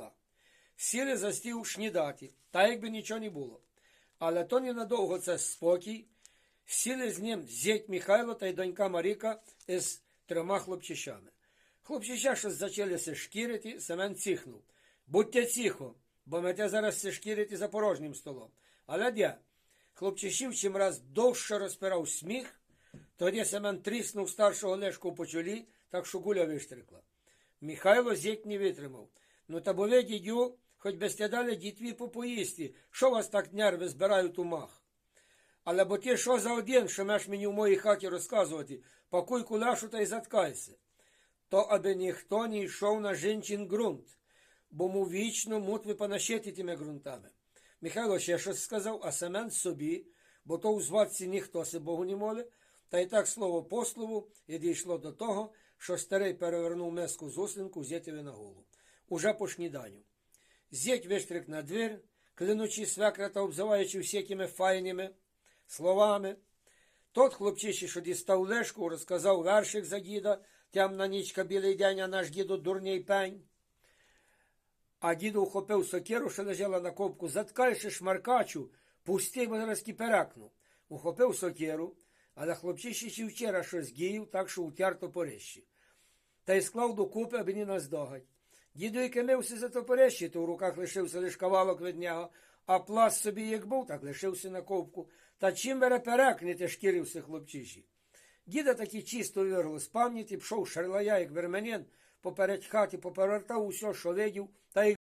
втекла. Сіли за стіл шнідати, та якби нічого не було. Але то ненадовго це спокій. Сіли з ним зять Михайло та й донька Маріка із трьома хлопчищами. Хлопчища щось зачалися шкірити, Семен ціхнув. Будьте тихо, бо мете зараз все шкірити за порожнім столом. Але де? Хлопчищів чим раз довше розпирав сміх, тоді Семен тріснув старшого Лешку по чолі, так що гуля виштрикла. Михайло зять не витримав. Ну та бо ви, дідю, хоч би сте дали дітві попоїсти, що вас так нерви збирають у мах? Але бо ти що за один, що меш мені в моїй хаті розказувати, пакуй кулашу та й заткайся. То аби ніхто не йшов на жінчин ґрунт, бо му вічно мутви понащити тими ґрунтами. Михайло ще щось сказав, а Семен собі, бо то у звадці ніхто се Богу не моли, та й так слово по слову і дійшло до того, що старий перевернув меску з ослинку зятєві на голову. Уже по шніданню. Зять виштрик на двір, клянучи свекра та обзиваючи всякими файними словами. Тот хлопчище, що дістав лешку, розказав вершик за діда, темна нічка, білий день, а наш діду дурний пень. А діду вхопив сокиру, що лежала на ковку, заткайши шмаркачу, пусти, бо зараз перекну. Ухопив сокиру, але хлопчище ще вчора щось гіїв, так що утяр топорищі. Та й склав докупи, аби не наздогать. Діду і кимився за топорещі, то в руках лишився лиш кавалок від нього, а пласт собі як був, так лишився на ковку. Та чим бере перекнете, шкірився хлопчиші. Діда таки чисто вирло з пам'яті, пшов шарлая, як верменен, поперед хати, поперевертав усе, що видів, та й